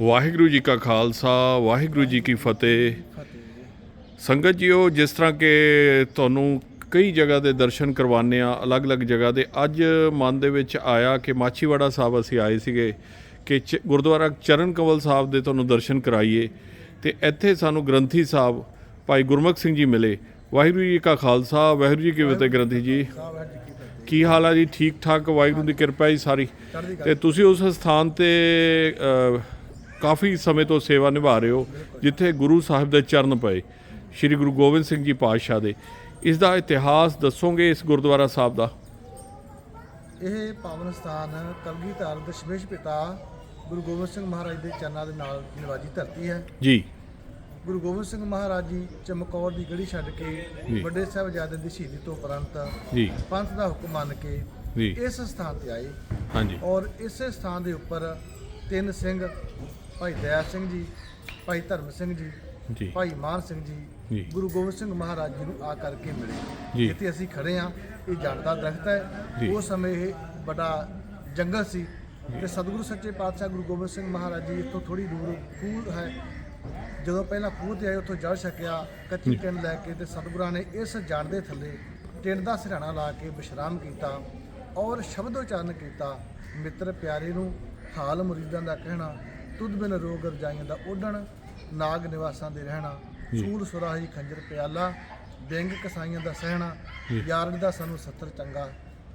ਵਾਹਿਗੁਰੂ ਜੀ ਕਾ ਖਾਲਸਾ ਵਾਹਿਗੁਰੂ ਜੀ ਕੀ ਫਤਿਹ। ਸੰਗਤ ਜੀਓ ਜਿਸ ਤਰ੍ਹਾਂ ਕਿ ਤੁਹਾਨੂੰ ਕਈ ਜਗ੍ਹਾ ਦੇ ਦਰਸ਼ਨ ਕਰਵਾਉਂਦੇ ਆ ਅਲੱਗ-ਅਲੱਗ ਜਗ੍ਹਾ ਦੇ। ਅੱਜ ਮਨ ਦੇ ਵਿੱਚ ਆਇਆ ਕਿ ਮਾਛੀਵਾੜਾ ਸਾਹਿਬ ਅਸੀਂ ਆਏ ਸੀਗੇ ਕਿ ਗੁਰਦੁਆਰਾ ਚਰਨ ਕੰਵਲ ਸਾਹਿਬ ਦੇ ਤੁਹਾਨੂੰ ਦਰਸ਼ਨ ਕਰਾਈਏ ਤੇ ਇੱਥੇ ਸਾਨੂੰ ਗ੍ਰੰਥੀ ਸਾਹਿਬ ਭਾਈ ਗੁਰਮੁਖ ਸਿੰਘ ਜੀ ਮਿਲੇ। ਵਾਹਿਗੁਰੂ ਜੀ ਕਾ ਖਾਲਸਾ ਵਾਹਿਗੁਰੂ ਜੀ ਕੀ ਫਤਿਹ ਗ੍ਰੰਥੀ ਜੀ। ਕੀ ਹਾਲ ਆ ਜੀ? ਠੀਕ ਠਾਕ ਵਾਹਿਗੁਰੂ ਦੀ ਕਿਰਪਾ ਜੀ ਸਾਰੀ। ਤੇ ਤੁਸੀਂ ਉਸ ਸਥਾਨ ਤੇ ਕਾਫੀ ਸਮੇਂ ਤੋਂ ਸੇਵਾ ਨਿਭਾ ਰਹੇ ਹੋ ਜਿੱਥੇ ਗੁਰੂ ਸਾਹਿਬ ਦੇ ਚਰਨ ਪਏ ਸ੍ਰੀ ਗੁਰੂ ਗੋਬਿੰਦ ਸਿੰਘ ਜੀ ਪਾਤਸ਼ਾਹ ਦੇ। ਇਸ ਦਾ ਇਤਿਹਾਸ ਦੱਸੋਗੇ ਇਸ ਗੁਰਦੁਆਰਾ ਸਾਹਿਬ ਦਾ? ਇਹ ਪਾਵਨ ਸਥਾਨ ਕਲਗੀਧਰ ਦਸ਼ਮੇਸ਼ ਪਿਤਾ ਗੁਰੂ ਗੋਬਿੰਦ ਸਿੰਘ ਮਹਾਰਾਜ ਦੇ ਚਰਨਾਂ ਦੇ ਨਾਲ ਨਿਵਾਜੀ ਧਰਤੀ ਹੈ। ਜੀ। ਗੁਰੂ ਗੋਬਿੰਦ ਸਿੰਘ ਮਹਾਰਾਜ ਜੀ ਚਮਕੌਰ ਦੀ ਗੜੀ ਛੱਡ। ਕੇ ਵੱਡੇ ਸਾਹਿਬਜ਼ਾਦੇ ਦੀ ਸ਼ਹੀਦੀ ਤੋਂ ਉਪਰੰਤ ਜੀ। ਪੰਥ ਦਾ ਹੁਕਮ ਮੰਨ ਕੇ ਜੀ। ਇਸ ਸਥਾਨ ਤੇ ਆਏ ਹਾਂਜੀ। ਔਰ ਇਸੇ ਸਥਾਨ ਦੇ ਉੱਪਰ ਤਿੰਨ ਸਿੰਘ ਭਾਈ ਦਇਆ ਸਿੰਘ ਜੀ ਭਾਈ ਧਰਮ ਸਿੰਘ ਜੀ ਜੀ ਭਾਈ ਮਾਨ ਸਿੰਘ ਜੀ। ਗੁਰੂ ਗੋਬਿੰਦ ਸਿੰਘ ਮਹਾਰਾਜ ਜੀ ਨੂੰ ਆ ਕਰਕੇ। ਮਿਲੇ ਇੱਥੇ ਅਸੀਂ ਖੜੇ ਆ ਇਹ ਜੜ ਦਾ ਦਰਖਤ। ਹੈ ਉਸ ਸਮੇਂ ਇਹ ਬੜਾ ਜੰਗਲ ਸੀ ਤੇ ਸਤਿਗੁਰੂ ਸੱਚੇ ਪਾਤਸ਼ਾਹ ਗੁਰੂ ਗੋਬਿੰਦ ਸਿੰਘ ਮਹਾਰਾਜ ਜੀ ਇੱਥੋਂ ਥੋੜੀ ਦੂਰ ਖੂਹ ਹੈ ਜਦੋਂ ਪਹਿਲਾਂ ਖੂਹ ਤੇ ਆਏ ਉੱਥੋਂ ਜੜ ਛਕਿਆ ਕੱਚੀ ਟਿੰਡ ਲੈ ਕੇ ਤੇ ਸਤਿਗੁਰਾਂ ਨੇ ਇਸ ਜੜ ਦੇ ਥੱਲੇ ਟਿੰਡ ਦਾ ਸਿਰਹਾਣਾ ਲਾ ਕੇ ਵਿਸ਼ਰਾਮ ਕੀਤਾ ਔਰ ਸ਼ਬਦ ਉਚਾਰਨ ਕੀਤਾ ਮਿੱਤਰ ਪਿਆਰੇ ਨੂੰ ਹਾਲ ਮੁਰੀਦਾਂ ਦਾ ਕਹਿਣਾ ਤੁਧ ਬਿਨ ਰੋਗ ਰਜਾਈਆਂ ਦਾ ਓਢਣ ਨਾਗ ਨਿਵਾਸਾਂ ਦੇ ਰਹਿਣਾ ਸੂਲ ਸੁਰਾਹੀ ਖੰਜਰ ਪਿਆਲਾ ਡਿੰਗ ਕਸਾਈਆਂ ਦਾ ਸਹਿਣਾ ਯਾਰੜ ਦਾ ਸਾਨੂੰ ਸੱਤਰ ਚੰਗਾ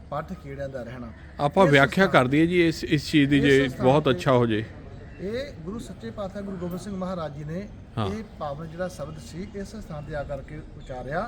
ਪੱਠ ਕੀੜਿਆਂ ਦਾ ਰਹਿਣਾ। ਆਪਾਂ ਵਿਆਖਿਆ ਕਰ ਦਈਏ ਜੀ ਇਸ ਇਸ ਚੀਜ਼ ਦੀ ਜੇ ਬਹੁਤ ਅੱਛਾ ਹੋ ਜੇ। ਇਹ ਗੁਰੂ ਸੱਚੇ ਪਾਤਸ਼ਾਹ ਗੁਰੂ ਗੋਬਿੰਦ ਸਿੰਘ ਮਹਾਰਾਜ ਜੀ ਨੇ। ਇਹ ਪਾਵਨ ਜਿਹੜਾ ਸ਼ਬਦ ਸੀ ਇਸ ਸਥਾਨ ਤੇ ਆ ਕਰਕੇ ਉਚਾਰਿਆ।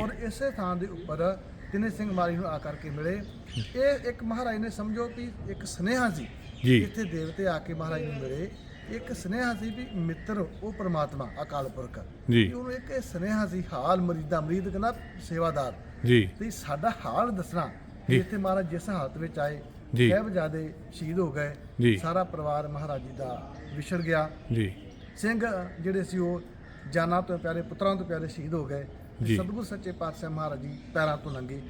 ਔਰ ਇਸੇ ਥਾਂ ਦੇ ਉੱਪਰ ਤਿੰਨੇ ਸਿੰਘ ਮਾਰੀ ਨੂੰ ਆ ਕਰਕੇ ਮਿਲੇ। ਇਹ ਇੱਕ ਮਹਾਰਾਜ ਨੇ ਸਮਝੋ ਵੀ ਇੱਕ ਸਨੇਹਾ ਸੀ। ਜੀ। ਇੱਥੇ ਦੇਵਤੇ ਆ ਕੇ ਮਹਾਰਾਜ ਨੂੰ ਮਿਲੇ ਇੱਕ ਸਨੇਹਾ ਸੀ ਵੀ ਮਿੱਤਰ ਉਹ ਪ੍ਰਮਾਤਮਾ ਅਕਾਲ ਪੁਰਖ ਜੀ। ਉਹਨੂੰ ਇੱਕ ਸਨੇਹਾ ਸੀ ਹਾਲ ਮਰੀਦਾ ਮਰੀਦ ਕਹਿੰਦਾ ਸੇਵਾਦਾਰ ਜੀ ਤੇ ਸਾਡਾ ਹਾਲ ਦੱਸਣਾ ਜੀ। ਇੱਥੇ ਮਹਾਰਾਜ ਜਿਸ ਹਾਲਤ ਵਿੱਚ ਆਏ ਜੀ। ਸਾਹਿਬਜ਼ਾਦੇ ਸ਼ਹੀਦ ਹੋ। ਗਏ ਸਾਰਾ ਪਰਿਵਾਰ ਮਹਾਰਾਜ ਜੀ ਦਾ ਵਿਛੜ ਗਿਆ ਜੀ ਸਿੰਘ ਜਿਹੜੇ ਸੀ ਉਹ ਜਾਨਾਂ ਤੋਂ ਪਿਆਰੇ ਪੁੱਤਰਾਂ ਤੋਂ ਪਿਆਰੇ ਸ਼ਹੀਦ ਹੋ ਗਏ। ਸਤਿਗੁਰ ਸੱਚੇ ਪਾਤਸ਼ਾਹ ਮਹਾਰਾਜ ਜੀ ਪੈਰਾਂ ਤੋਂ ਲੰਗੇ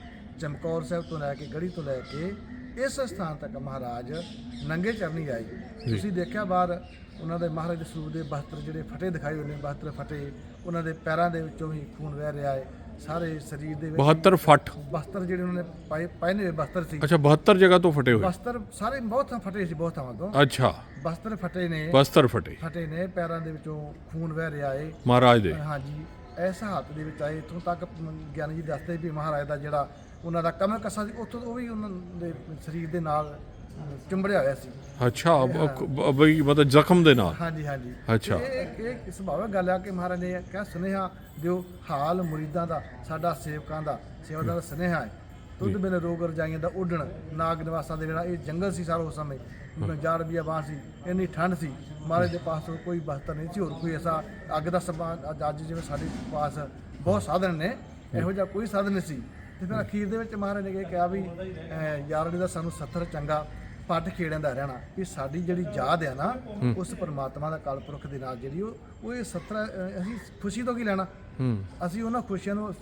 ਚਮਕੌਰ ਸਾਹਿਬ ਤੋਂ ਲੈ ਕੇ ਗੜੀ ਤੋਂ ਲੈ ਕੇ ਇਸ ਸਥਾਨ ਤੱਕ ਮਹਾਰਾਜ ਨੰਗੇ ਚਰਨੀ ਆਏ। ਤੁਸੀਂ ਦੇਖਿਆ ਬਾਹਰ ਉਹਨਾਂ ਦੇ ਮਹਾਰਾਜ ਦੇ ਸਰੂਪ ਦੇ 72 ਜਿਹੜੇ ਫਟੇ ਦਿਖਾਏ ਹੋਏ ਨੇ 72 ਫਟੇ ਉਹਨਾਂ ਦੇ ਪੈਰਾਂ ਦੇ ਵਿੱਚੋਂ ਵੀ ਖੂਨ ਵਹਿ ਰਿਹਾ ਹੈ। ਸਾਰੇ ਸਰੀਰ ਦੇ ਵਿੱਚ 72 ਫੱਟ। ਬਸਤਰ ਜਿਹੜੇ ਉਹਨਾਂ ਨੇ ਪਾਏ ਪਾਏ ਨੇ ਬਸਤਰ ਸੀ। ਅੱਛਾ 72 ਜਗ੍ਹਾ ਤੋਂ ਫਟੇ ਹੋਏ। ਬਸਤਰ ਸਾਰੇ ਬਹੁਤ ਫਟੇ ਸੀ ਬਹੁਤ ਥਾਵਾਂ ਤੋਂ। ਅੱਛਾ। ਬਸਤਰ ਫਟੇ ਨੇ 72 ਫਟੇ। ਫਟੇ ਨੇ ਪੈਰਾਂ ਦੇ ਵਿੱਚੋਂ ਖੂਨ ਵਹਿ ਰਿਹਾ ਏ ਮਹਾਰਾਜ ਦੇ। ਹਾਂਜੀ ਇਸ ਹਾਲਤ ਦੇ ਵਿੱਚ ਆਏ। ਇੱਥੋਂ ਤੱਕ ਗਿਆਨੀ ਜੀ ਦੱਸਦੇ ਵੀ ਮਹਾਰਾਜ ਦਾ ਜਿਹੜਾ ਉਹਨਾਂ ਦਾ ਕਮਰ ਕੱਸਾ ਸੀ ਉੱਥੋਂ ਉਹ ਵੀ ਉਹਨਾਂ ਦੇ ਸਰੀਰ ਦੇ ਨਾਲ ਚੁੰਬੜਿਆ ਹੋਇਆ ਸੀ। ਅੱਛਾ ਬਈ ਮਤਲਬ ਜ਼ਖਮ ਦੇ ਨਾਲ? ਹਾਂਜੀ ਹਾਂਜੀ। ਅੱਛਾ। ਤੇ ਇਹ ਇਹ ਸੁਭਾਵਿਕ ਗੱਲ ਆ ਕਿ ਮਹਾਰਾਜ ਨੇ ਕਿਹਾ ਸੁਨੇਹਾ ਦਿਓ ਹਾਲ ਮੁਰੀਦਾਂ ਦਾ ਸਾਡਾ ਸੇਵਕਾਂ ਦਾ ਸੇਵਾਦਾਰ ਦਾ ਸੁਨੇਹਾ ਹੈ। ਤੁਧ ਬਿਨ ਰੋਗ ਰਜਾਈਆਂ ਦਾ ਉੱਡਣ ਨਾਗ ਨਿਵਾਸਾਂ ਦੇ ਜਿਹੜਾ ਇਹ ਜੰਗਲ ਸੀ ਸਾਰਾ ਉਸ ਸਮੇਂ ਜਾੜ ਬਾਂਹ ਸੀ ਇੰਨੀ ਠੰਡ ਸੀ ਮਹਾਰਾਜ ਦੇ ਪਾਸ ਕੋਈ ਬਸਤਰ ਨਹੀਂ ਸੀ ਹੋਰ ਕੋਈ ਐਸਾ ਅੱਗ ਦਾ ਸਮਾਨ ਅੱਜ- ਅੱਜ ਜਿਵੇਂ ਸਾਡੇ ਪਾਸ ਬਹੁਤ ਸਾਧਨ ਨੇ ਇਹੋ ਜਿਹਾ ਕੋਈ ਸਾਧਨ ਨਹੀਂ ਸੀ। ਫਿਰ ਅਖੀਰ ਦੇ ਵਿੱਚ ਮਹਾਰਾਜ ਨੇ ਇਹ ਕਿਹਾ ਵੀ ਯਾਰੜੇ ਦਾ ਸਾਨੂੰ ਸੱਤਰ ਚੰਗਾ ਪੱਟ ਖੇੜਿਆਂ ਦਾ ਰਹਿਣਾ। ਵੀ ਸਾਡੀ ਜਿਹੜੀ ਯਾਦ ਆ ਨਾ ਉਸ ਪਰਮਾਤਮਾ ਦਾ ਕਾਲਪੁਰਖ ਦੇ ਨਾਲ ਜਿਹੜੀ ਉਹ ਉਹ ਇਹ 70 ਅਹ, ਅਸੀਂ ਖੁਸ਼ੀ ਤੋਂ ਕੀ ਲੈਣਾ? ਹੂੰ। ਅਸੀਂ ਉਹਨਾਂ ਖੁਸ਼ੀਆਂ ਨੂੰ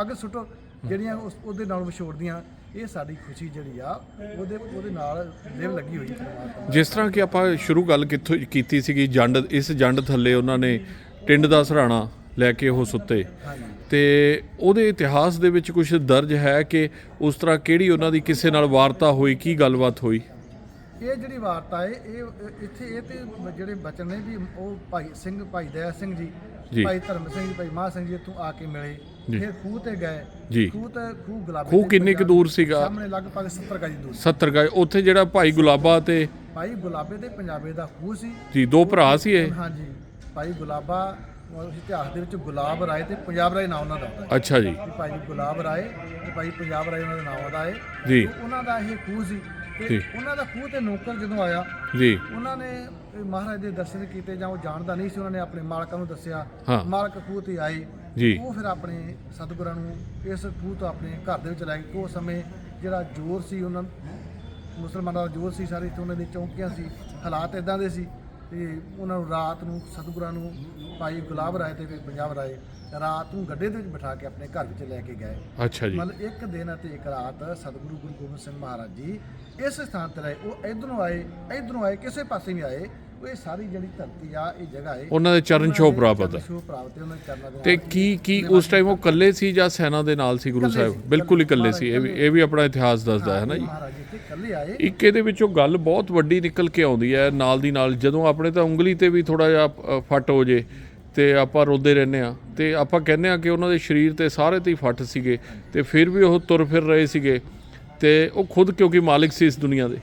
ਅੱਗ ਸੁੱਟੋ ਜਿਹੜੀਆਂ ਉਹਦੇ ਨਾਲ ਵਿਛੋੜਦੀਆਂ। ਇਹ ਸਾਡੀ ਖੁਸ਼ੀ ਜਿਹੜੀ ਆ ਉਹਦੇ ਉਹਦੇ ਨਾਲ ਲਿਵ ਲੱਗੀ ਹੋਈ ਪਰਮਾਤਮਾ ਜਿਸ ਤਰ੍ਹਾਂ ਕਿ ਆਪਾਂ ਸ਼ੁਰੂ ਗੱਲ ਕਿੱਥੋਂ ਕੀਤੀ ਸੀਗੀ ਜੰਡ ਇਸ ਜੰਡ ਥੱਲੇ ਉਹਨਾਂ ਨੇ ਟਿੰਡ ਦਾ ਸਰਾਣਾ ਲੈ ਕੇ ਉਹ ਸੁੱਤੇ। ਤੇ ਉਹਦੇ ਇਤਿਹਾਸ ਦੇ ਵਿੱਚ ਕੁਝ ਦਰਜ ਹੈ ਕਿ ਉਸ ਤਰ੍ਹਾਂ ਕਿਹੜੀ ਉਹਨਾਂ ਦੀ ਕਿਸੇ ਨਾਲ ਵਾਰਤਾ ਹੋਈ ਕੀ ਗੱਲਬਾਤ ਹੋਈ ਇਹ ਜਿਹੜੀ ਵਾਰਤਾ ਹੈ ਇਹ ਇੱਥੇ ਇਹ ਤੇ ਜਿਹੜੇ ਬਚਨ ਨੇ ਵੀ ਉਹ ਭਾਈ ਸਿੰਘ ਭਾਈ ਦਇਆ ਸਿੰਘ ਜੀ। ਭਾਈ ਧਰਮ ਸਿੰਘ ਭਾਈ ਮਾਹ ਸਿੰਘ ਜੀ ਇੱਥੋਂ ਆ ਕੇ ਮਿਲੇ। ਫਿਰ ਖੂਹ ਤੇ ਗਏ। ਖੂਹ ਤੇ ਖੂਹ ਗੁਲਾਬੀ ਖੂਹ ਕਿੰਨੀ ਕੁ ਦੂਰ ਸੀਗਾ? ਸਾਹਮਣੇ ਲਗਭਗ 70 ਗਜ ਦੂਰ 70 ਗਏ ਉੱਥੇ ਜਿਹੜਾ ਭਾਈ ਗੁਲਾਬਾ ਤੇ ਭਾਈ ਗੁਲਾਬੇ ਤੇ ਪੰਜਾਬੇ ਦਾ ਖੂਹ ਸੀ ਜੀ ਦੋ ਭਰਾ ਸੀ ਇਹ ਹਾਂਜੀ ਭਾਈ ਗੁਲਾਬਾ ਇਤਿਹਾਸ ਦੇ ਵਿੱਚ ਗੁਲਾਬ ਰਾਏ ਤੇ ਪੰਜਾਬ ਰਾਏ ਨਾਮ ਉਹਨਾਂ ਦਾ ਆਉਂਦਾ ਹੈ ਅੱਛਾ ਜੀ ਭਾਈ ਗੁਲਾਬ ਰਾਏ ਤੇ ਭਾਈ ਪੰਜਾਬ ਰਾਏ ਉਹਨਾਂ ਦਾ ਨਾਮ ਆਉਂਦਾ ਹੈ ਜੀ। ਤੇ ਉਹਨਾਂ ਦਾ ਇਹ ਖੂਹ ਸੀ ਜੀ। ਉਹਨਾਂ ਦਾ ਖੂਹ ਤੇ ਨੌਕਰ ਜਦੋਂ ਆਇਆ ਜੀ ਉਹਨਾਂ ਨੇ ਇਹ ਮਹਾਰਾਜ ਦੇ ਦਰਸ਼ਨ ਕੀਤੇ ਜਾਂ ਉਹ ਜਾਣਦਾ ਨਹੀਂ ਸੀ ਉਹਨਾਂ ਨੇ ਆਪਣੇ ਮਾਲਕਾਂ ਨੂੰ ਦੱਸਿਆ ਹਾਂ। ਮਾਲਕ ਖੂਹ ਤੇ ਆਏ ਜੀ। ਉਹ ਫਿਰ ਆਪਣੇ ਸਤਿਗੁਰਾਂ ਨੂੰ ਇਸ ਖੂਹ ਤੋਂ ਆਪਣੇ ਘਰ ਦੇ ਵਿੱਚ ਲੈ ਕੇ ਉਸ ਸਮੇਂ ਜਿਹੜਾ ਜ਼ੋਰ ਸੀ ਉਹਨਾਂ ਮੁਸਲਮਾਨਾਂ ਦਾ ਜ਼ੋਰ ਸੀ ਸਾਰੇ ਇੱਥੇ ਉਹਨਾਂ ਦੀ ਚੌਂਕੀਆਂ ਸੀ ਹਾਲਾਤ ਇਦਾਂ ਦੇ ਸੀ ਤੇ ਉਹਨਾਂ ਨੂੰ ਰਾਤ ਨੂੰ ਸਤਿਗੁਰਾਂ ਨੂੰ ਭਾਈ ਗੁਲਾਬ ਰਾਏ ਤੇ ਵੀ ਪੰਜਾਬ ਰਾਏ ਰਾਤ ਨੂੰ ਗੱਡੇ ਦੇ ਵਿੱਚ ਬਿਠਾ ਕੇ ਆਪਣੇ ਘਰ ਵਿੱਚ ਲੈ ਕੇ ਗਏ। ਅੱਛਾ ਜੀ। ਮਤਲਬ ਇੱਕ ਦਿਨ ਅਤੇ ਇੱਕ ਰਾਤ ਸਤਿਗੁਰੂ ਗੁਰੂ ਗੋਬਿੰਦ ਸਿੰਘ ਮਹਾਰਾਜ ਜੀ ਇਸ ਸਥਾਨ ਤੇ ਰਹੇ। ਉਹ ਇਧਰੋਂ ਆਏ ਇਧਰੋਂ ਆਏ ਕਿਸੇ ਪਾਸੇ ਵੀ ਆਏ। ਉਹ ਇਹ ਸਾਰੀ ਜਿਹੜੀ ਧਰਤੀ ਆ ਇਹ ਜਗ੍ਹਾ ਹੈ। ਉਹਨਾਂ ਦੇ ਚਰਨ ਛੋਹ ਪ੍ਰਾਪਤ ਹੈ ਸ਼ੋਅ ਪ੍ਰਾਪਤ ਹੈ ਉਹਨਾਂ ਦੇ ਚਰਨਾਂ ਦੇ ਤੇ। ਕੀ ਕੀ ਉਸ ਟਾਈਮ ਉਹ ਇਕੱਲੇ ਸੀ ਜਾਂ ਸੈਨਾ ਦੇ ਨਾਲ ਸੀ ਗੁਰੂ ਸਾਹਿਬ? ਬਿਲਕੁਲ ਹੀ ਇਕੱਲੇ ਸੀ। ਇਹ ਵੀ ਇਹ ਵੀ ਆਪਣਾ ਇਤਿਹਾਸ ਦੱਸਦਾ ਹੈ ਨਾ ਜੀ। ਇੱਕ ਇਹਦੇ ਵਿੱਚੋਂ ਗੱਲ ਬਹੁਤ ਵੱਡੀ ਨਿਕਲ ਕੇ ਆਉਂਦੀ ਹੈ ਨਾਲ ਦੀ ਨਾਲ ਜਦੋਂ ਆਪਣੇ ਤਾਂ ਉਂਗਲੀ ਤੇ ਵੀ ਥੋੜਾ ਜਿਹਾ ਫੱਟ ਹੋ ਜੇ ਤੇ ਆਪਾਂ ਰੋਂਦੇ ਰਹਿੰਦੇ ਆ ਤੇ ਆਪਾਂ ਕਹਿੰਦੇ ਆ ਕਿ ਉਹਨਾਂ ਦੇ ਸਰੀਰ ਤੇ ਸਾਰੇ ਤੇ ਹੀ ਫੱਟ ਸੀਗੇ ਤੇ ਫਿਰ ਵੀ ਉਹ ਤੁਰ ਫਿਰ ਰਹੇ ਸੀਗੇ ਤੇ ਉਹ ਖੁਦ ਕਿਉਂਕਿ ਮਾਲਿਕ ਸੀ ਇਸ ਦੁਨੀਆ ਦੇ।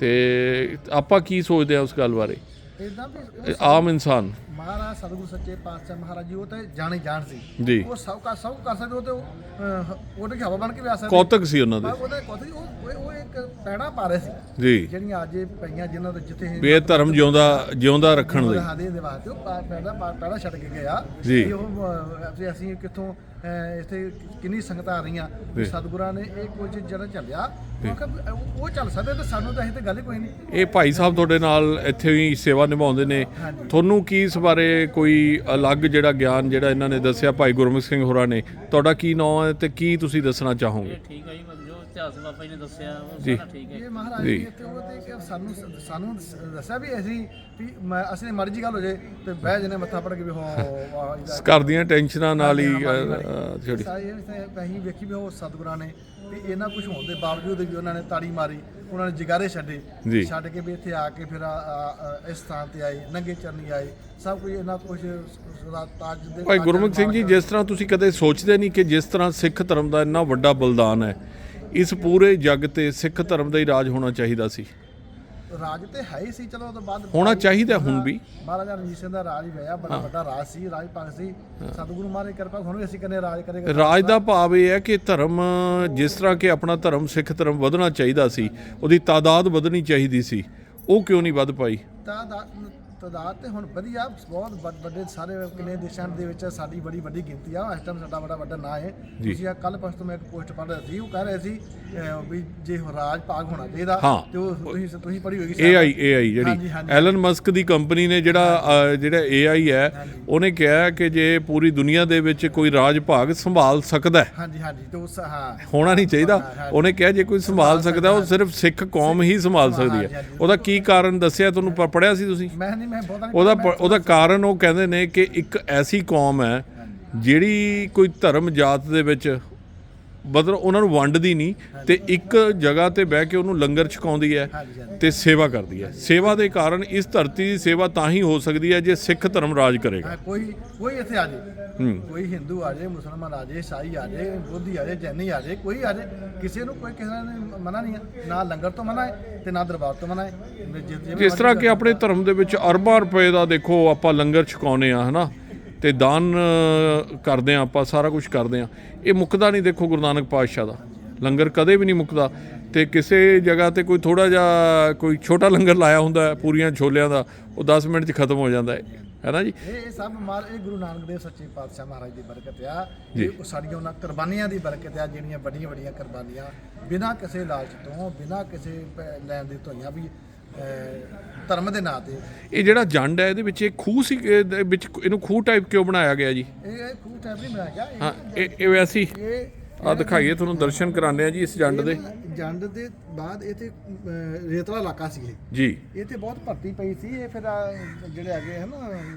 ਤੇ ਆਪਾਂ ਕੀ ਸੋਚਦੇ ਆ ਉਸ ਗੱਲ ਬਾਰੇ? ਇਦਾਂ ਵੀ ਇਹ ਆਮ ਇਨਸਾਨ। ਮਹਾਰਾਜ ਸਤਿਗੁਰੂ ਸੱਚੇ ਪਾਤਸ਼ਾਹ ਮਹਾਰਾਜ ਜੀ ਉਹ ਤਾਂ ਜਾਣੇ ਜਾਣ ਸੀ। ਉਹ ਸਭ ਕਰ ਸਭ ਕਰ ਸਕਦੇ ਉਹ ਤੇ ਉਹ, ਤੇ ਹਵਾ ਬਣ ਕੇ ਵੀ ਆ ਸਕਦੇ। ਕੌਤਕ ਸੀ ਉਹਨਾਂ ਦੇ। ਉਹਦੇ ਕੋਲ ਉਹ ਉਹ- ਇੱਕ ਪੈੜਾ ਪਾ ਰਹੇ ਸੀ। ਜੀ। ਜਿਹੜੀਆਂ ਅੱਜ ਪਈਆਂ ਜਿਨ੍ਹਾਂ ਦੇ ਜਿੱਥੇ ਇਹ ਧਰਮ ਜਿਉਂਦਾ ਜਿਉਂਦਾ ਰੱਖਣ ਲਈ ਹਾਦੇ ਦੇ ਵਾਸਤੇ ਉਹ ਪੈੜਾ ਛੱਡ ਕੇ ਗਿਆ। ਜੀ। ਉਹ ਅਸੀਂ- ਕਿੱਥੋਂ ਇੱਥੇ ਕਿੰਨੀ ਸੰਗਤਾਂ ਆ ਰਹੀਆਂ ਵੀ। ਸਤਿਗੁਰਾਂ ਨੇ ਇਹ ਕੁਝ ਜਿਹੜਾ ਚੱਲਿਆ ਉਹ ਚੱਲ ਸਕਦੇ ਤੇ ਸਾਨੂੰ ਤਾਂ ਅਸੀਂ ਤੇ ਗੱਲ ਹੀ ਕੋਈ ਨਹੀਂ। ਇਹ ਭਾਈ ਸਾਹਿਬ ਤੁਹਾਡੇ ਨਾਲ ਇੱਥੇ ਵੀ ਸੇਵਾ ਨਿਭਾਉਂਦੇ ਨੇ। ਤੁਹਾਨੂੰ ਕੀ ਇਸ ਬਾਰੇ ਕੋਈ ਅਲੱਗ ਜਿਹੜਾ ਗਿਆਨ ਜਿਹੜਾ ਇਹਨਾਂ ਨੇ ਦੱਸਿਆ ਭਾਈ ਗੁਰਮੁਖ ਸਿੰਘ ਹੋਰਾਂ ਨੇ? ਤੁਹਾਡਾ ਕੀ ਨਾਮ ਹੈ ਤੇ ਕੀ ਤੁਸੀਂ ਦੱਸਣਾ ਚਾਹੋਗੇ? ਇਹ ਠੀਕ ਹੈ ਜੋ ਇਤਿਹਾਸ ਬਾਬਾ ਜੀ ਨੇ ਦੱਸਿਆ ਉਹ ਜੀ। ਸਾਰਾ ਠੀਕ ਹੈ ਇਹ ਮਹਾਰਾਜ ਜੀ। ਜੀ ਇੱਥੇ ਉਹ ਤੇ ਕਿ ਸਾਨੂੰ ਸਾਨੂੰ ਦੱਸਿਆ ਵੀ ਅਸੀਂ ਵੀ ਮੈਂ ਅਸੀਂ ਮਰਜ਼ੀ ਗੱਲ ਹੋ ਜੇ ਤੇ ਬਹਿ ਜਨੇ ਮੱਥਾ ਪੜ ਕੇ ਵੀ ਹੋ ਵਾਹ ਇਹਦਾ ਘਰ ਦੀਆਂ ਟੈਨਸ਼ਨਾਂ ਨਾਲ ਹੀ ਅ, ਅ, ਛੋੜੀ ਸਾਰੀ ਅਸੀਂ ਵੇਖੀ ਵੀ ਉਹ ਸਤਿਗੁਰਾਂ ਨੇ ਵੀ ਇਹਨਾਂ ਕੁਝ ਹੋਣ ਦੇ ਬਾਵਜੂਦ ਵੀ ਉਹਨਾਂ ਨੇ ਤਾੜੀ ਮਾਰੀ ਉਹਨਾਂ ਨੇ ਜਗਾਰੇ ਛੱਡੇ ਜੀ। ਛੱਡ ਕੇ ਵੀ ਇੱਥੇ ਆ ਕੇ ਫਿਰ ਆ- ਆ- ਆ ਇਸ ਥਾਂ ਤੇ ਆਏ ਨੰਗੇ ਚਰਨੀ ਆਏ ਸਭ ਕੁਝ ਇਹਨਾਂ ਕੁਝ ਤਾਜ ਦੇ ਭਾਈ ਗੁਰਮੁਖ ਸਿੰਘ ਜੀ ਜਿਸ ਤਰ੍ਹਾਂ ਤੁਸੀਂ ਕਦੇ ਸੋਚਦੇ ਨਹੀਂ ਕਿ ਜਿਸ ਤਰ੍ਹਾਂ ਸਿੱਖ ਧਰਮ ਦਾ ਇੰਨਾ ਵੱਡਾ ਬਲਿਦਾਨ ਹੈ ਇਸ ਪੂਰੇ ਜੱਗ ਤੇ ਸਿੱਖ ਧਰਮ ਦਾ ਹੀ ਰਾਜ ਹੋਣਾ ਚਾਹੀਦਾ ਸੀ। ਰਾਜ ਤੇ ਹੈ ਹੀ ਸੀ ਚਲੋ ਉਹ ਤੋਂ ਬਾਅਦ ਹੋਣਾ ਚਾਹੀਦਾ ਹੁਣ ਵੀ। ਮਹਾਰਾਜਾ ਰਣਜੀਤ ਸਿੰਘ ਦਾ ਰਾਜ ਹੀ ਹੋਇਆ ਬੜਾ ਵੱਡਾ ਰਾਜ ਸੀ ਰਾਜ ਭਾਗ ਸੀ। ਸਤਿਗੁਰੂ ਮਹਾਰਾਜ ਕਿਰਪਾ ਹੁਣ ਵੀ ਅਸੀਂ ਕਹਿੰਦੇ ਰਾਜ ਕਰੇਗਾ ਰਾਜ ਦਾ ਭਾਵ ਇਹ ਹੈ ਕਿ ਧਰਮ ਜਿਸ ਤਰ੍ਹਾਂ ਕਿ ਆਪਣਾ ਧਰਮ ਸਿੱਖ ਧਰਮ ਵਧਣਾ ਚਾਹੀਦਾ ਸੀ ਉਹਦੀ ਤਾਦਾਦ ਵਧਣੀ ਚਾਹੀਦੀ ਸੀ। ਉਹ ਕਿਉਂ ਨਹੀਂ ਵੱਧ ਪਾਈ? ਤਾਂ ਦਾ- ਤਾਦਾਦ ਤੇ ਹੁਣ ਵਧੀਆ ਬਹੁਤ ਵੱਡ- ਵੱਡੇ ਸਾਰੇ ਕਿੰਨੇ ਦੇਸ਼ਾਂ ਦੇ ਵਿੱਚ ਸਾਡੀ ਬੜੀ ਵੱਡੀ ਗਿਣਤੀ ਆ। ਇਸ ਟਾਈਮ ਸਾਡਾ ਬੜਾ ਵੱਡਾ ਨਾਂ ਹੈ ਜੀ। ਤੁਸੀਂ ਕੱਲ ਪਰਸੋਂ ਮੈਂ ਇੱਕ ਪੋਸਟ ਪੜ੍ਹ ਰਿਹਾ ਸੀ ਉਹ ਕਹਿ ਰਹੇ ਸੀ ਅਹ, ਵੀ ਜੇ ਰਾਜ ਭਾਗ ਹੋਣਾ ਚਾਹੀਦਾ ਹਾਂ। ਤੇ ਉਹ ਤੁਸੀਂ ਤੁਸੀਂ ਪੜ੍ਹੀ ਹੋਏਗੀ AI AI ਹਾਂਜੀ, ਜਿਹੜੀ ਹਾਂਜੀ। ਐਲਨ ਮਸਕ ਦੀ ਕੰਪਨੀ ਨੇ ਜਿਹੜਾ ਅ, ਜਿਹੜਾ AI ਹੈ ਉਹਨੇ ਕਿਹਾ ਕਿ ਜੇ ਪੂਰੀ ਦੁਨੀਆ ਦੇ ਵਿੱਚ ਕੋਈ ਰਾਜ ਭਾਗ ਸੰਭਾਲ ਸਕਦਾ ਹੈ ਹਾਂਜੀ ਹਾਂਜੀ। ਤੇ ਉਸ ਹਾਂ। ਹੋਣਾ ਨਹੀਂ ਚਾਹੀਦਾ। ਉਹਨੇ ਕਿਹਾ ਜੇ ਕੋਈ ਸੰਭਾਲ ਸਕਦਾ ਉਹ ਸਿਰਫ ਸਿੱਖ ਕੌਮ ਹੀ ਸੰਭਾਲ ਸਕਦੀ ਹੈ। ਉਹਦਾ ਕੀ ਕਾਰਨ ਦੱਸਿਆ? ਤੁਹਾਨੂੰ ਪ- ਪੜ੍ਹਿਆ ਸੀ ਤੁਸੀਂ? ਮੈਂ ਨਹੀਂ ਮੈਂ ਬਹੁਤਾ ਨਹੀਂ ਉਹਦਾ ਉਹਦਾ ਕਾਰਨ ਉਹ ਕਹਿੰਦੇ ਨੇ ਕਿ ਇੱਕ ਐਸੀ ਕੌਮ ਹੈ ਜਿਹੜੀ ਕੋਈ ਧਰਮ ਜਾਤ ਦੇ ਵਿੱਚ ਮਤਲਬ ਉਹਨਾਂ ਨੂੰ ਵੰਡਦੀ ਨਹੀਂ ਤੇ ਇੱਕ ਜਗ੍ਹਾ ਤੇ ਬਹਿ ਕੇ ਉਹਨੂੰ ਲੰਗਰ ਛਕਾਉਂਦੀ ਹੈ। ਤੇ ਸੇਵਾ ਕਰਦੀ ਹੈ। ਸੇਵਾ ਦੇ ਕਾਰਨ ਇਸ ਧਰਤੀ ਦੀ ਸੇਵਾ ਤਾਂ ਹੀ ਹੋ ਸਕਦੀ ਹੈ ਜੇ ਸਿੱਖ ਧਰਮ ਰਾਜ ਕਰੇਗਾ। ਹਾਂ, ਕੋਈ ਕੋਈ ਇੱਥੇ ਆ ਜੇ। ਕੋਈ ਹਿੰਦੂ ਆ ਜੇ ਮੁਸਲਮਾਨ ਆ ਜੇ ਈਸਾਈ ਆ ਜੇ ਬੁੱਧੀ ਆ ਜੇ ਜੈਨੀ ਆ ਜੇ ਕੋਈ ਆ ਜੇ ਕਿਸੇ ਨੂੰ ਕੋਈ ਕਿਸੇ ਨੇ ਮਨਾ ਨਹੀਂ ਹੈ। ਨਾ ਲੰਗਰ ਤੋਂ ਮਨਾ ਹੈ ਤੇ ਨਾ ਦਰਬਾਰ ਤੋਂ ਮਨਾ ਹੈ। ਜਿਵੇਂ ਜਿਸ ਤਰ੍ਹਾਂ ਕਿ ਆਪਣੇ ਧਰਮ ਦੇ ਵਿੱਚ ਅਰਬਾਂ ਰੁਪਏ ਦਾ ਦੇਖੋ ਆਪਾਂ ਲੰਗਰ ਛਕਾਉਨੇ ਆ ਹਨਾ? ਤੇ ਦਾਨ ਕਰਦੇ ਆ ਆਪਾਂ ਸਾਰਾ ਕੁਝ ਕਰਦੇ ਆ ਇਹ ਮੁੱਕਦਾ ਨਹੀਂ ਦੇਖੋ ਗੁਰੂ ਨਾਨਕ ਪਾਤਸ਼ਾਹ ਦਾ। ਲੰਗਰ ਕਦੇ ਵੀ ਨਹੀਂ ਮੁੱਕਦਾ। ਤੇ ਕਿਸੇ ਜਗ੍ਹਾ ਤੇ ਕੋਈ ਥੋੜਾ ਜਿਹਾ ਕੋਈ ਛੋਟਾ ਲੰਗਰ ਲਾਇਆ ਹੁੰਦਾ ਹੈ ਪੂਰੀਆਂ ਛੋਲਿਆਂ ਦਾ ਉਹ 10 ਮਿੰਟ 'ਚ ਖਤਮ ਹੋ ਜਾਂਦਾ ਹੈ। ਹੈਨਾ ਜੀ? ਇਹ ਸਭ ਮਾਰ ਇਹ ਗੁਰੂ ਨਾਨਕ ਦੇਵ ਸੱਚੇ ਪਾਤਸ਼ਾਹ ਮਹਾਰਾਜ ਦੀ ਬਰਕਤ ਆ। ਇਹ ਸਾਡੀਆਂ ਉਹਨਾਂ ਕੁਰਬਾਨੀਆਂ ਦੀ ਬਰਕਤ ਆ ਜਿਹੜੀਆਂ ਵੱਡੀਆਂ ਵੱਡੀਆਂ ਕੁਰਬਾਨੀਆਂ ਬਿਨਾਂ ਕਿਸੇ ਲਾਲਚ ਤੋਂ ਬਿਨਾਂ ਕਿਸੇ ਲੈਣ ਦੇ ਤੋਂ ਹੋਈਆਂ ਵੀ ਧਰਮ ਦੇ ਨਾਂ ਤੇ। ਇਹ ਜਿਹੜਾ ਜੰਡ ਹੈ ਇਹਦੇ ਵਿੱਚ ਇਹ ਖੂਹ ਸੀ ਇਹਦੇ ਵਿੱਚ ਇਹਨੂੰ ਖੂਹ ਟਾਈਪ ਕਿਉਂ ਬਣਾਇਆ ਗਿਆ ਜੀ? ਇਹ ਇਹ ਖੂਹ ਟਾਈਪ ਨਹੀਂ ਬਣਾਇਆ ਗਿਆ ਹਾਂ ਇਹ ਇਹ ਵੈਸੀ ਇਹ- ਆ ਦਿਖਾਈਏ ਤੁਹਾਨੂੰ ਦਰਸ਼ਨ ਕਰਾਉਂਦੇ ਆ ਜੀ ਇਸ ਜੰਡ ਦੇ। ਜੰਡ ਦੇ ਬਾਅਦ ਇਹ ਤੇ ਅਹ, ਰੇਤਲਾ ਇਲਾਕਾ ਸੀ ਇਹ। ਜੀ। ਇਹ ਤੇ ਬਹੁਤ ਭਰਤੀ ਪਈ ਸੀ ਇਹ ਫਿਰ ਆਹ ਜਿਹੜੇ ਹੈਗੇ ਹਨ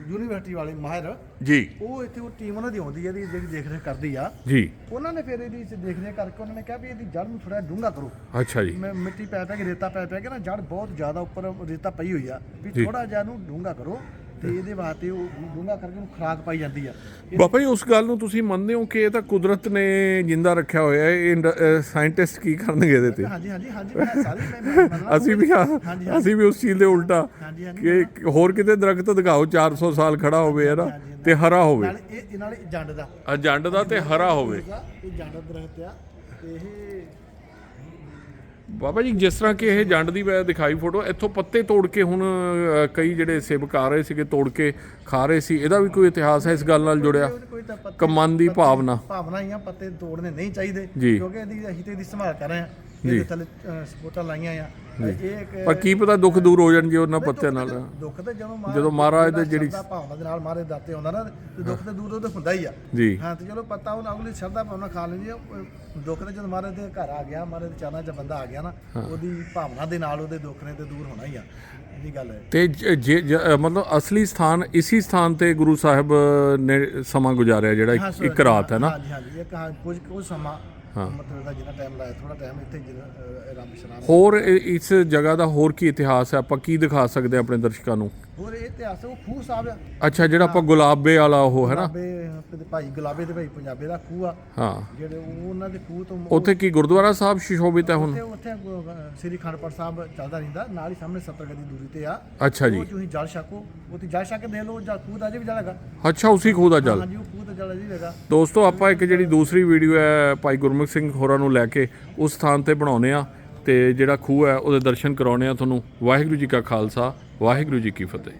ਯੂਨੀਵਰਸਿਟੀ ਵਾਲੇ ਮਾਹਿਰ ਜੀ। ਉਹ ਇੱਥੇ ਉਹ ਟੀਮ ਉਹਨਾਂ ਦੀ ਆਉਂਦੀ ਹੈ ਜਿਹੜੀ ਦੇਖ ਰੇਖ ਕਰਦੀ ਆ। ਜੀ। ਉਹਨਾਂ ਨੇ ਫਿਰ ਇਹਦੀ ਦੇਖ ਰੇਖ ਕਰਕੇ ਉਹਨਾਂ ਨੇ ਕਿਹਾ ਵੀ ਇਹਦੀ ਜੜ ਨੂੰ ਥੋੜਾ ਡੂੰਘਾ ਕਰੋ। ਅੱਛਾ ਜੀ। ਮੈਂ ਮਿੱਟੀ ਪੈ ਪੈ ਕੇ ਰੇਤਾ ਪੈ ਪੈ ਕੇ ਨਾ ਜੜ ਬਹੁਤ ਜ਼ਿਆਦਾ ਉੱਪਰ ਰੇਤਾ ਪਈ ਹੋਈ ਆ। ਵੀ ਜੀ। ਥੋੜਾ ਜਿਹਾ ਨੂੰ ਡੂੰਘਾ ਕਰੋ। ਤੇ ਇਹਦੇ ਵਾਸਤੇ ਉਹ ਡੂੰਘਾ ਕਰਕੇ ਉਹਨੂੰ ਖੁਰਾਕ ਪਾਈ ਜਾਂਦੀ ਆ। ਬਾਬਾ ਜੀ ਉਸ ਗੱਲ ਨੂੰ ਤੁਸੀਂ ਮੰਨਦੇ ਹੋ ਕਿ ਇਹ ਤਾਂ ਕੁਦਰਤ ਨੇ ਜਿੰਦਾ ਰੱਖਿਆ ਹੋਇਆ ਹੈ? ਇਹ ਸਾਇੰਟਿਸਟ ਕੀ ਕਰਨਗੇ ਇਹਦੇ ਤੇ? ਹਾਂਜੀ ਹਾਂਜੀ ਹਾਂਜੀ ਮੈਂ ਮੈਂ ਅਸੀਂ ਵੀ ਅਸੀਂ ਵੀ ਉਸ ਚੀਜ਼ ਦੇ ਉਲਟਾ। ਕਿ ਹੋਰ ਕਿਤੇ ਦਰਖਤ ਦਿਖਾਓ 400 ਸਾਲ ਖੜਾ ਹੋਵੇ ਹੈ ਨਾ? ਤੇ ਹਰਾ ਹੋਵੇ। ਨਾਲ ਇਹ ਨਾਲ ਜੰਡ ਦਾ। ਜੰਡ ਦਾ ਤੇ ਹਰਾ ਹੋਵੇ। ਇਹ ਜੰਡ ਦਰਖਤ ਆ। ਇਹ ਬਾਬਾ ਜੀ ਜਿਸ ਤਰ੍ਹਾਂ ਕਿ ਇਹ ਜੰਡ ਦੀ ਮੈਂ ਦਿਖਾਈ ਫੋਟੋ ਇੱਥੋਂ ਪੱਤੇ ਤੋੜ ਕੇ ਹੁਣ ਕਈ ਜਿਹੜੇ ਸੇਵਕ ਆ ਰਹੇ ਸੀਗੇ ਤੋੜ ਕੇ ਖਾ ਰਹੇ ਸੀ। ਇਹਦਾ ਵੀ ਕੋਈ ਇਤਿਹਾਸ ਹੈ ਇਸ ਗੱਲ ਨਾਲ ਜੁੜਿਆ? ਕਮਨ ਦੀ ਭਾਵਨਾ। ਭਾਵਨਾ ਹੀ ਆ ਪੱਤੇ ਤੋੜਨੇ ਨਹੀਂ ਚਾਹੀਦੇ। ਕਿਉਂਕਿ ਇਹਦੀ ਅਸੀਂ ਤੇ ਇਹਦੀ ਸੰਭਾਲ ਕਰ ਰਹੇ ਹਾਂ। ਇਹਦੇ ਥੱਲੇ ਅ, ਸਪੋਰਟਾਂ ਲਾਈਆਂ ਆ। ਇਹ ਇੱਕ ਪਰ ਕੀ ਪਤਾ ਦੁੱਖ ਦੂਰ ਹੋ ਜਾਣਗੇ ਉਹਨਾਂ ਪੱਤਿਆਂ ਨਾਲ। ਦੁੱਖ ਤੇ ਜਦੋਂ ਮਹਾਰਾਜ ਜਦੋਂ ਮਹਾਰਾਜ ਦੇ ਜਿਹੜੀ- ਸ਼ਰਧਾ ਭਾਵਨਾ ਦੇ ਨਾਲ ਮਹਾਰਾਜ ਦਾਤੇ ਆਉਂਦਾ ਨਾ ਤੇ ਦੁੱਖ ਤੇ ਦੂਰ ਉਹਦੇ ਹੁੰਦਾ ਹੀ ਆ। ਜੀ। ਹਾਂ ਤੇ ਚਲੋ ਪਤਾ ਉਹ ਅਗਲੀ ਸ਼ਰਧਾ ਭਾਵਨਾ ਖਾ ਲੈਂਦੀ ਆ। ਉਹ ਦੁੱਖ ਤੇ ਜਦੋਂ ਮਹਾਰਾਜ ਦੇ ਘਰ ਆ ਗਿਆ ਮਹਾਰਾਜ ਦੇ ਚਰਨਾਂ 'ਚ ਬੰਦਾ ਆ ਗਿਆ ਨਾ ਉਹਦੀ ਭਾਵਨਾ ਦੇ ਨਾਲ ਉਹਦੇ ਦੁੱਖ ਨੇ ਤੇ ਦੂਰ ਹੋਣਾ ਹੀ ਆ। ਇਹਦੀ ਗੱਲ ਹੈ। ਤੇ ਜ- ਜੇ ਜ- ਅ, ਮਤਲਬ ਅਸਲੀ ਸਥਾਨ ਇਸੀ ਸਥਾਨ ਤੇ ਗੁਰੂ ਸਾਹਿਬ ਨੇ ਸਮਾਂ ਗੁਜ਼ਾਰਿਆ ਜਿਹੜਾ ਇੱਕ- ਰਾਤ ਹੈ ਨਾ। ਹਾਂਜੀ ਹਾਂਜੀ ਇੱਕ ਹਾਂ ਕੁਝ ਕੁਝ ਸਮਾਂ ਮਤਲਬ ਦਾ ਜਿੰਨਾ ਟਾਈਮ ਲਾਇਆ ਥੋੜਾ ਟਾਈਮ ਇੱਥੇ ਜਿਹੜਾ, ਅ, ਰਾਮ ਵਿਸ਼ਰਾਮ ਹੋਰ ਇਸ ਜਗ੍ਹਾ ਦਾ ਹੋਰ ਕੀ ਇਤਿਹਾਸ ਹੈ? ਆਪਾਂ ਕੀ ਦਿਖਾ ਸਕਦੇ ਹਾਂ ਆਪਣੇ ਦਰਸ਼ਕਾਂ ਨੂੰ? ਹੋਰ ਇਹ ਇਤਿਹਾਸ ਉਹ ਖੂਹ ਸਾਹਿਬ ਆ। ਅੱਛਾ ਜਿਹੜਾ ਆਪਾਂ ਗੁਲਾਬੇ ਵਾਲਾ ਉਹ ਹੈ ਨਾ? ਗੁਲਾਬੇ ਤੇ ਭਾਈ ਗੁਲਾਬੇ ਤੇ ਭਾਈ ਪੰਜਾਬੇ ਦਾ ਖੂਹ ਆ। ਹਾਂ। ਜਿਹੜੇ ਉਹ- ਉਹਨਾਂ ਦੇ ਖੂਹ ਤੋਂ ਉੱਥੇ ਕੀ ਗੁਰਦੁਆਰਾ ਸਾਹਿਬ ਸ਼ਿਸ਼ੋਭਿਤ ਹੈ ਹੁਣ? ਉੱਥੇ ਉੱਥੇ ਸ੍ਰੀ ਖੰਡਪੜ ਸਾਹਿਬ ਚੱਲਦਾ ਰਹਿੰਦਾ ਨਾਲ ਹੀ ਸਾਹਮਣੇ 70 ਗਜ ਦੀ ਦੂਰੀ ਤੇ ਆ। ਅੱਛਾ ਜੀ। ਉਹ ਤੁਸੀਂ ਜਲ ਛਕੋ ਉੱਥੇ ਜਲ ਛਕ ਕੇ ਦੇਖ ਲਓ ਜਾਂ ਖੂਹ ਦਾ ਅਜੇ ਵੀ ਜਲ ਹੈਗਾ। ਅੱਛਾ ਉਸੇ ਖੂਹ ਦਾ ਜਲ? ਹਾਂਜੀ ਉਹ ਖੂਹ ਦਾ ਜਲ ਅਜੇ ਵੀ ਹੈਗਾ। ਦੋਸਤੋ ਆਪਾਂ ਇੱਕ ਜਿਹੜੀ ਦੂਸਰੀ ਵੀਡੀਓ ਹੈ ਭਾਈ ਗੁਰਮੁਖ ਸਿੰਘ ਹੋਰਾਂ ਨੂੰ ਲੈ ਕੇ ਉਸ ਸਥਾਨ ਤੇ ਬਣਾਉਨੇ ਆ ਤੇ ਜਿਹੜਾ ਖੂਹ ਹੈ ਉਹਦੇ ਦਰਸ਼ਨ ਕਰਾਉਨੇ ਆ ਤੁਹਾਨੂੰ। ਵਾਹਿਗੁਰੂ ਜੀ ਕਾ ਖਾਲਸਾ, ਵਾਹਿਗੁਰੂ ਜੀ ਕੀ ਫਤਿਹ।